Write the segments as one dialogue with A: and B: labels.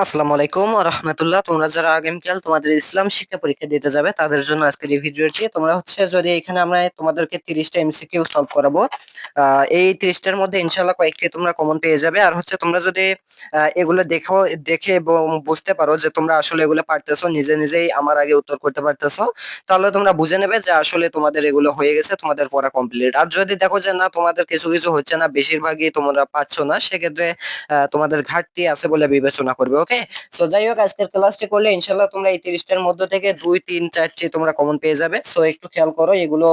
A: আসসালামু আলাইকুম রহমতুল্লাহ। তোমরা যারা আগামীকাল তোমাদের ইসলাম শিক্ষা পরীক্ষা দিতে যাবে, তাদের জন্য আজকের এই ভিডিওটি তোমরা হচ্ছে যদি এখানে আমরা তোমাদেরকে তিরিশটা এমসিকিউ সলভ করাবো এই তিরিশটার মধ্যে ইনশাল্লাহ কয়েকটি তোমরা কমন পেয়ে যাবে। আর হচ্ছে তোমরা যদি এগুলো দেখো, দেখে এবং বুঝতে পারো যে তোমরা আসলে এগুলো পারতেছো, নিজে নিজেই আমার আগে উত্তর করতে পারতেছো, তাহলে তোমরা বুঝে নেবে যে আসলে তোমাদের এগুলো হয়ে গেছে, তোমাদের পড়া কমপ্লিট আর যদি দেখো যে না, তোমাদের কিছু কিছু হচ্ছে না, বেশিরভাগই তোমরা পাচ্ছ না, সেক্ষেত্রে তোমাদের ঘাটতি আছে বলে বিবেচনা করবে। ওকে? সো যাই হোক আজকের ক্লাসটি করলে ইনশাল্লাহ তোমরা এই তিরিশটার মধ্যে থেকে দুই, তিন চারটি তোমরা কমন পেয়ে যাবে। সো একটু খেয়াল করো, এগুলো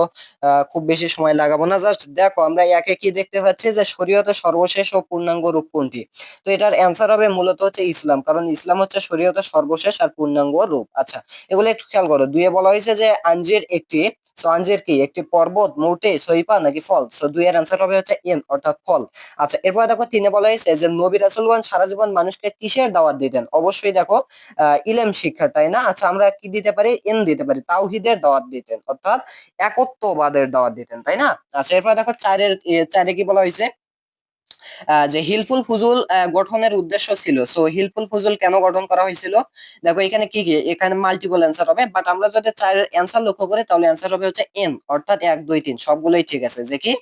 A: খুব বেশি সময় লাগাবো না। জাস্ট দেখো, আমরা একে কি দেখতে পাচ্ছি যে শরীয়তের সর্বশেষ ও পূর্ণাঙ্গ রূপ কোনটি? তো এটার অ্যান্সার হবে মূলত হচ্ছে ইসলাম, কারণ ইসলাম হচ্ছে শরীয়তের সর্বশেষ আর পূর্ণাঙ্গ রূপ। আচ্ছা এগুলো একটু খেয়াল করো। দুইয়ে বলা হয়েছে যে আঞ্জির একটি সো আঞ্জির কি? একটি পর্বত মোটে সইপা নাকি ফল? সো দুইয়ের অ্যান্সার হবে হচ্ছে এন, অর্থাৎ ফল। আচ্ছা এরপর দেখো তিনে বলা হয়েছে যে নবী রাসুলগণ সারা জীবন মানুষকে কিসের দাওয়াত দিতেন অবশ্যই দেখো ইলেম শিক্ষা তাই না? আচ্ছা আমরা কি দিতে পারি? এন দিতে পারি। তাওহিদের দাওয়াত দিতেন অর্থাৎ একত্ববাদের দাওয়াত দিতেন তাই না? আচ্ছা এরপর দেখো চারের চারে কি বলা হয়েছে? যে হিলফুল ফুজুল গঠনের উদ্দেশ্য ছিল। সো হিলফুল ফুজুল কেন গঠন করা হয়েছিল? দেখো, এখানে কি কি? এখানে মাল্টিপল অ্যান্সার হবে বাট আমরা যদি চারের অ্যান্সার লক্ষ্য করি, তাহলে অ্যান্সার হবে হচ্ছে এন অর্থাৎ এক, দুই, তিন, সবগুলোই ঠিক আছে। যে কি?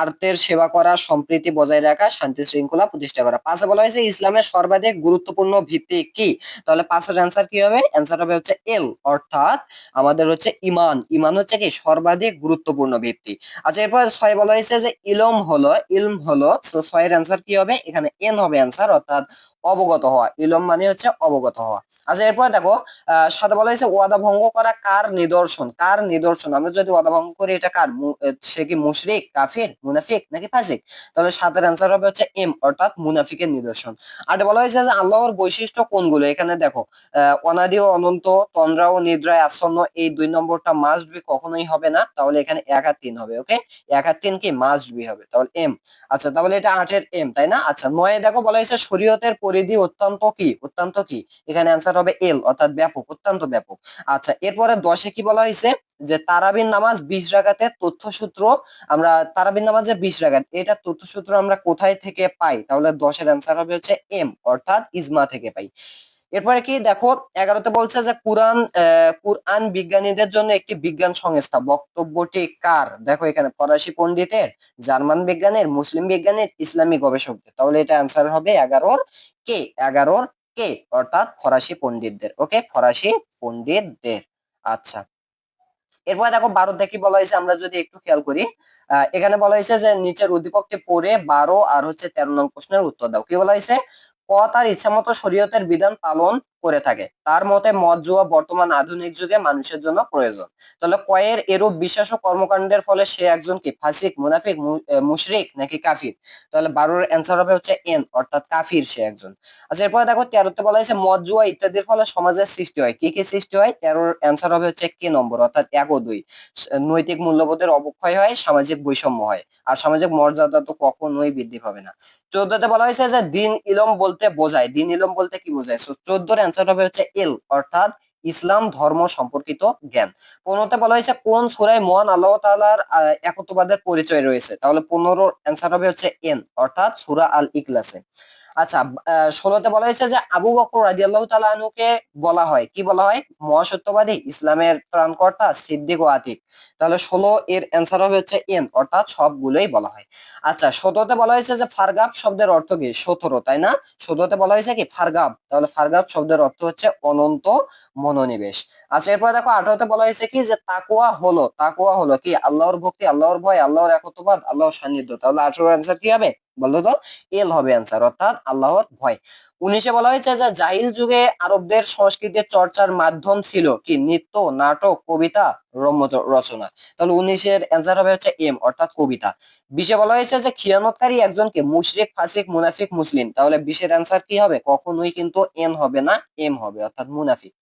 A: আর্তের সেবা করা, সম্প্রীতি বজায় রাখা, শান্তি শৃঙ্খলা প্রতিষ্ঠা করা। পাঁচে বলা হয়েছে, ইসলামের সর্বাধিক গুরুত্বপূর্ণ ভিত্তি কি? তাহলে পাঁচের অ্যান্সার কি হবে? অ্যান্সার হবে হচ্ছে এল অর্থাৎ আমাদের হচ্ছে ইমান। ইমান হচ্ছে কি? সর্বাধিক গুরুত্বপূর্ণ ভিত্তি। আচ্ছা এরপর ছয় বলা হয়েছে যে ইলম হলো ইলম হলো ছয়ের অ্যান্সার কি হবে? এখানে এন হবে অ্যান্সার অর্থাৎ অবগত হওয়া। ইলম মানে হচ্ছে অবগত হওয়া। আচ্ছা এরপর দেখো সাথে বলা হয়েছে ওয়াদা ভঙ্গ করা কার নিদর্শন? কার নিদর্শন? আমরা যদি ওয়াদা ভঙ্গ করি, এটা কার? সে কি মুশরিক, কাফির, মুনাফিক নাকি ফাসিক তাহলে সাতের অ্যান্সার হবে হচ্ছে এম, অর্থাৎ মুনাফিকের নিদর্শন। আর বলা হয়েছে যে আল্লাহর বৈশিষ্ট্য কোনগুলো? এখানে দেখো অনাদি ও অনন্ত, তন্দ্রা ও নিদ্রায় আচ্ছন্ন এই দুই নম্বরটা মাস্ট বি কখনোই হবে না। তাহলে এখানে এক আর তিন হবে ওকে এক আর তিন কি মাস্ট বি হবে। তাহলে এম। আচ্ছা তাহলে এটা আটের এম, তাই না? আচ্ছা নয়ে দেখো বলা হয়েছে শরীয়তের পরিধি অত্যন্ত কি? অত্যন্ত কি? এখানে অ্যান্সার হবে এল অর্থাৎ ব্যাপক, অত্যন্ত ব্যাপক। আচ্ছা এরপরে দশে কি বলা হয়েছে? যে তারাবিন নামাজ বিশ রাগাতে তথ্যসূত্র, আমরা তারাবিন নামাজে বিশ রাগাত এটা তথ্যসূত্র আমরা কোথায় থেকে পাই? তাহলে দশের অ্যান্সার হবে হচ্ছে এম অর্থাৎ ইজমা থেকে পাই। এরপরে কি দেখো, এগারোতে বলছে যে কুরআন কুরআন বিজ্ঞানীদের জন্য একটি বিজ্ঞান সংস্থা। বক্তব্যটি কার? দেখো এখানে ফরাসি পণ্ডিতের, জার্মান বিজ্ঞানের, মুসলিম বিজ্ঞানের, ইসলামী গবেষকদের। তাহলে এটা অ্যান্সার হবে এগারোর কে? এগারোর কে? অর্থাৎ ফরাসি পণ্ডিতদের ওকে ফরাসি পণ্ডিতদের। আচ্ছা। এরপর দেখো বারোতে কি বলা হয়েছে, আমরা যদি একটু খেয়াল করি এখানে বলা হয়েছে যে নিচের উদ্দীপকটি পড়ে বারো আর হচ্ছে তেরো নং প্রশ্নের উত্তর দাও। কি বলা হয়েছে? ক তার ইচ্ছামতো শরীয়তের বিধান পালন করে থাকে। তার মতে মদ জুয়া বর্তমান আধুনিক যুগে মানুষের জন্য প্রয়োজন। তাহলে কয়ের এরূপ বিশ্বাস ও কর্মকাণ্ডের ফলে সে একজন কি ফাসিক, মুনাফিক মুশরিক নাকি কাফির? তাহলে বারোর অ্যান্সার হবে হচ্ছে এন, অর্থাৎ কাফির সে একজন। আচ্ছা এরপরে দেখো তেরোতে বলা হয়েছে মদ জুয়া ইত্যাদির ফলে সমাজের সৃষ্টি হয়। কি কি সৃষ্টি হয়? তেরোর অ্যান্সার হবে হচ্ছে কে নম্বর, অর্থাৎ এক ও দুই। নৈতিক মূল্যবোধের অবক্ষয় হয়, সামাজিক বৈষম্য হয়। আর সামাজিক মর্যাদা তো কখনোই বৃদ্ধি পাবে না। চোদ্দতে বলা হয়েছে যে দিন ইলম বলতে বোঝায়। দিন ইলম বলতে কি বোঝায়? চোদ্দোর অ্যান্সার হবে হচ্ছে এল অর্থাৎ ইসলাম, ধর্ম সম্পর্কিত জ্ঞান। পনেরোতে বলা হয়েছে, কোন সুরায় মহান আল্লাহ তালার একত্ববাদের পরিচয় রয়েছে? তাহলে পনেরোর অ্যান্সার হবে হচ্ছে এন, অর্থাৎ সুরা আল ইকলাসে আচ্ছা ষোলোতে বলা হয়েছে যে আবু বকর তাআলা আনহুকে বলা হয়। কি বলা হয়? মহাসত্যবাদী, ইসলামের ত্রাণকর্তা, সিদ্দিক ও আতিক। তাহলে ষোলো এর অ্যান্সার হবে হচ্ছে এন অর্থাৎ সবগুলোই বলা হয়। আচ্ছা সতেরোতে বলা হয়েছে যে ফারগাব শব্দের অর্থ কি? সতেরো, তাই না? সতেরোতে বলা হয়েছে কি? ফারগাব। তাহলে ফারগাব শব্দের অর্থ হচ্ছে অনন্ত মনোনিবেশ। আচ্ছা এরপরে দেখো আঠারোতে বলা হয়েছে কি? যে তাকুয়া হলো। তাকুয়া হলো কি? আল্লাহর ভক্তি, আল্লাহর ভয়, আল্লাহর একত্ববাদ, আল্লাহর সান্নিধ্য। তাহলে আঠারোর অ্যান্সার কি হবে? বলতো এল হবে অ্যান্সার অর্থাৎ আল্লাহর ভয়। উনিশে বলা হয়েছে যে, জাহিল যুগে আরবদের সংস্কৃতির চর্চার মাধ্যম ছিল কি? নৃত্য, নাটক, কবিতা, রম্য রচনা। তাহলে উনিশের অ্যান্সার হবে হচ্ছে এম অর্থাৎ কবিতা। বিশে বলা হয়েছে যে, খিয়ানতকারী একজনকে মুশরিক, ফাসিক, মুনাফিক, মুসলিম। তাহলে বিশের অ্যান্সার কি হবে? কখনোই কিন্তু এন হবে না এম হবে, অর্থাৎ মুনাফিক।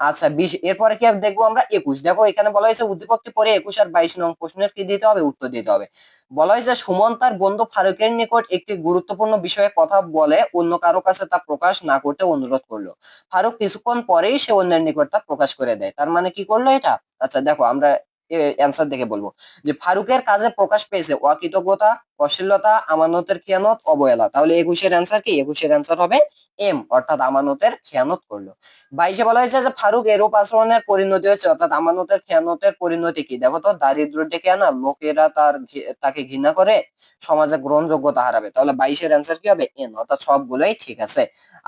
A: আচ্ছা বিশ, এরপরে কি দেখব আমরা? একুশ। দেখো, এখানে বলা হয়েছে উদ্দীপকটি পরে একুশ আর বাইশ নং প্রশ্নের কি দিতে হবে? উত্তর দিতে হবে। বলা হয়েছে সুমন তার বন্ধু ফারুকের নিকট একটি গুরুত্বপূর্ণ বিষয়ে কথা বলে, অন্য কারও কাছে তা প্রকাশ না করতে অনুরোধ করল। ফারুক কিছুক্ষণ পরেই সে অন্যের নিকট তা প্রকাশ করে দেয়। তার মানে কি করল এটা? আচ্ছা দেখো, আমরা অ্যান্সার দেখে বলব। যে ফারুকের কাজে প্রকাশ পেয়েছে অকৃতজ্ঞতা অশ্লীলতা, আমানতের খিয়ানত, অবহেলা। তাহলে একুশের অ্যান্সার কি? একুশের অ্যান্সার হবে এম অর্থাৎ আমানতের খেয়ানত করল। বাইশে বলা হয়েছে যে ফারুক এরূপ আচরণের পরিণতি হচ্ছে অর্থাৎ আমানতের খেয়ানতের পরিণতি কি? দেখো তো দারিদ্র ডেকে আনা? লোকেরা তার তাকে ঘৃণা করে সমাজে গ্রহণযোগ্যতা হারাবে। তাহলে বাইশের অ্যান্সার কি হবে? এন অর্থাৎ সবগুলোই ঠিক আছে।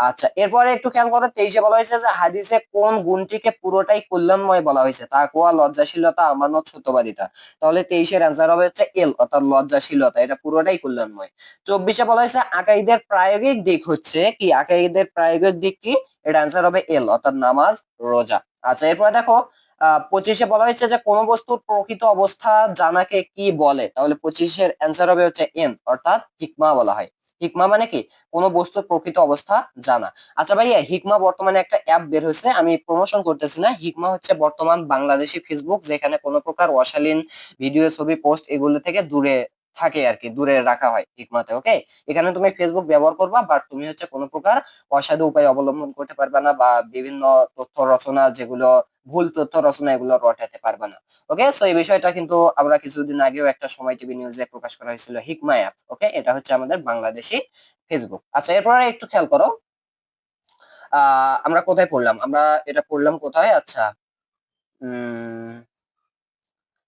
A: আচ্ছা এরপরে একটু খেয়াল করো, তেইশে বলা হয়েছে যে হাদিসে কোন গুণটিকে পুরোটাই কল্যাণময় বলা হয়েছে? তাকুয়া, লজ্জাশীলতা, আমানত সত্যবাদিতা। তাহলে তেইশের অ্যান্সার হবে হচ্ছে এল অর্থাৎ লজ্জাশীলতা, এটা পুরোটাই কল্যাণময়। চব্বিশে বলা হয়েছে আকাইদের প্রায়োগিক দিক হচ্ছে কি? আকাইদের প্রায়োগিক দিক কি? এটা অ্যান্সার হবে এল অর্থাৎ নামাজ, রোজা। আচ্ছা এরপরে দেখো পঁচিশে বলা হয়েছে যে কোন বস্তুর প্রকৃত অবস্থা জানাকে কি বলে? তাহলে পঁচিশের অ্যান্সার হবে হচ্ছে এন অর্থাৎ হিকমা বলা হয়। হিকমা মানে কি? কোন বস্তুর প্রকৃত অবস্থা জানা। আচ্ছা ভাইয়া, হিকমা বর্তমানে একটা অ্যাপ বের হয়েছে। আমি প্রমোশন করতেছি না। হিকমা হচ্ছে বর্তমান বাংলাদেশি ফেসবুক যেখানে কোনো প্রকার অশালীন ভিডিও ছবি পোস্ট এগুলো থেকে দূরে থাকে আর কি দূরে রাখা হয় ঠিক হিকমাতে ওকে এখানে তুমি ফেসবুক ব্যবহার করবা বাট তুমি হচ্ছে কোনো প্রকার অসাধু উপায় অবলম্বন করতে পারবে না বা বিভিন্ন তথ্য রচনা যেগুলো, ভুল তথ্য রচনা এগুলো রটাতে পারবে না ওকে সো এই বিষয়টা কিন্তু আমরা কিছুদিন আগেও একটা সময় টিভি নিউজে প্রকাশ করা হয়েছিল হিকমা অ্যাপ ওকে এটা হচ্ছে আমাদের বাংলাদেশি ফেসবুক আচ্ছা এরপরে একটু খেয়াল করো, আহ, আমরা কোথায় পড়লাম? আমরা এটা পড়লাম কোথায়? আচ্ছা উম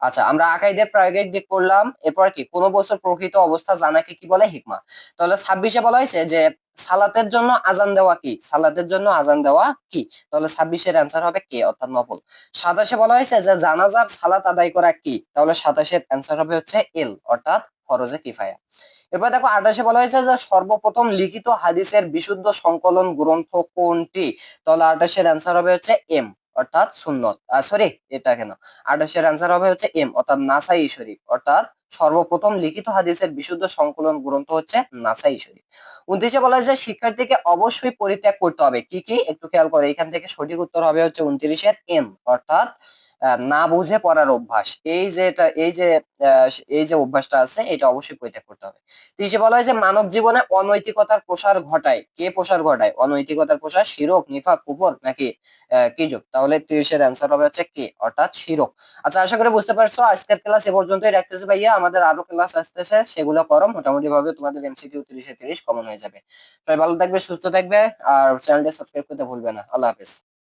A: আচ্ছা আমরা আকাইদের প্রায়োগিক দিক করলাম। এরপর কি? কোন বছর প্রকৃত অবস্থা জানাকে কি বলে? হিকমা। তাহলে ছাব্বিশে বলা হয়েছে যে, সালাতের জন্য আজান দেওয়া কি? সালাতের জন্য আজান দেওয়া কি? তাহলে ছাব্বিশের অ্যান্সার হবে কে? অর্থাৎ নফল। সাতাশে বলা হয়েছে যে, জানাজার সালাত আদায় করা কি? তাহলে সাতাশের অ্যান্সার হবে হচ্ছে এল, অর্থাৎ ফরজে কিফায়া। এরপর দেখো, আঠাশে বলা হয়েছে যে, সর্বপ্রথম লিখিত হাদিসের বিশুদ্ধ সংকলন গ্রন্থ কোনটি? তাহলে আঠাশের অ্যান্সার হবে হচ্ছে এম। অর্থাৎ সুন্নত। সরি এটা কেন? আঠাশের আনসার হবে হচ্ছে এম, অর্থাৎ নাসাই শরীফ। অর্থাৎ সর্বপ্রথম লিখিত হাদিসের বিশুদ্ধ সংকলন গ্রন্থ হচ্ছে নাসাই শরীফ। উনত্রিশে বলা হয়েছে, শিক্ষার্থীকে অবশ্যই পরিত্যাগ করতে হবে। কি কি? একটু খেয়াল করে। এখান থেকে সঠিক উত্তর হবে হচ্ছে উনত্রিশের এম, অর্থাৎ না বুঝে পড়ার অভ্যাস। এই যে এটা, এই যে এই যে অভ্যাসটা আছে, এটা অবশ্যই পরিত্যাগ করতে হবে। তিরিশে বলা হয়েছে মানব জীবনে অনৈতিকতার প্রসার ঘটায়। কে প্রসার ঘটায়? অনৈতিকতার প্রসার শিরক, নিফাক, কুফর নাকি কিজব? তাহলে তিরিশের অ্যান্সার হবে হচ্ছে কে, অর্থাৎ শিরক। আচ্ছা আশা করি বুঝতে পারছ। আজকের ক্লাস এ পর্যন্তই রাখতেছে ভাইয়া। আমাদের আরও ক্লাস আসতেছে, সেগুলো করো। মোটামুটি ভাবে তোমাদের এমসিকিউ তিরিশে তিরিশ কমন হয়ে যাবে। সবাই ভালো থাকবে, সুস্থ থাকবে, আর চ্যানেলটা সাবস্ক্রাইব করতে ভুলবে না। আল্লাহ হাফেজ।